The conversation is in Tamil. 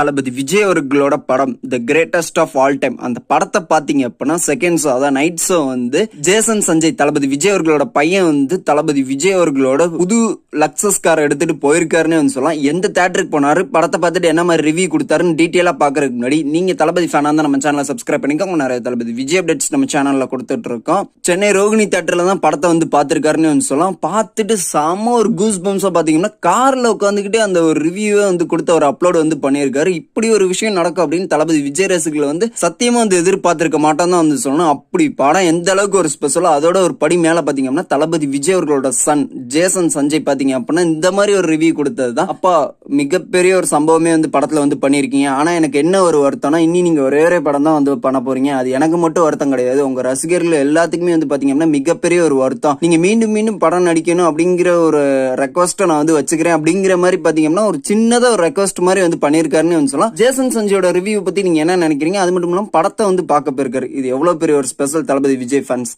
தளபதி விஜய் அவர்களோட படம் the greatest of all time அந்த படத்தை பாத்தீங்க அப்படின்னா செகண்ட் ஷோ அதான் நைட் ஷோ வந்து ஜேசன் சஞ்சய் தளபதி விஜய் அவர்களோட பையன் வந்து தளபதி விஜய் அவர்களோட புது லக்ஸஸ் கார் எடுத்துட்டு போயிருக்காருன்னு வந்து சொல்லலாம். எந்த தேட்டருக்கு போனாரு படத்தை பார்த்துட்டு என்ன மாதிரி ரிவ்யூ கொடுத்தாருன்னு டீட்டெயிலா பாக்குறதுக்கு முன்னாடி நீங்க தளபதி ஃபேனா தான் நம்ம சேனலை சப்ஸ்கிரைப் பண்ணிக்கோங்க. நிறைய தளபதி விஜய் அப்டேட்ஸ் நம்ம சேனல்ல கொடுத்துட்டு இருக்கோம். சென்னை ரோகிணி தேட்டர்ல தான் படத்தை வந்து பார்த்திருக்காருன்னு வந்து சொல்லலாம். பார்த்துட்டு செம ஒரு கூஸ் பம்ஸா பாத்தீங்கன்னா கார்ல உட்காந்துக்கிட்டே அந்த ஒரு ரிவ்யூவை வந்து கொடுத்த ஒரு அப்லோட் வந்து பண்ணியிருக்காரு. இப்படி ஒரு விஷயம் நடக்கும் அப்படின்னு தளபதி விஜய் ரசிகர்கள் வந்து சத்தியமா வந்து எதிர்பார்த்திருக்க மாட்டோம் தான் வந்து சொல்லணும். அப்படி படம் எந்த அளவுக்கு ஒரு ஸ்பெஷலோ அதோட ஒரு படி மேல பாத்தீங்க அப்படின்னா தளபதி விஜய் அவர்களோட சன் ஜேசன் சஞ்சய் பாத்தீங்க அப்படின்னா இந்த மாதிரி ஒரு ரிவ்யூ கொடுத்தது தான். அப்பா மிகப்பெரிய ஒரு சம்பவமே வந்து படத்துல வந்து பண்ணிருக்கீங்க ஆனா எனக்கு என்ன ஒரு வருத்தம்னா இனி நீங்க ஒரே ஒரே படம் தான் வந்து பண்ண போறீங்க. அது எனக்கு மட்டும் வருத்தம் கிடையாது. உங்க ரசிகர்கள் எல்லாத்துக்குமே வந்து பாத்தீங்க அப்படின்னா மிகப்பெரிய ஒரு வருத்தம். நீங்க மீண்டும் மீண்டும் படம் நடிக்கணும் அப்படிங்கிற ஒரு ரெக்வஸ்ட்டை நான் வந்து வச்சுக்கிறேன் அப்படிங்கிற மாதிரி பாத்தீங்கன்னா ஒரு சின்னதா ஒரு ரெக்வஸ்ட் மாதிரி வந்து பண்ணியிருக்காரு வந்து சொல்லலாம். ஜேசன் சஞ்சயோட ரிவ்யூ பத்தி நீங்க என்ன நினைக்கிறீங்க? அது மட்டும் இல்லாம படத்தை வந்து பார்க்க போயிருக்காரு. இது எவ்வளவு பெரிய ஒரு ஸ்பெஷல் தளபதி விஜய் ஃபேன்ஸ்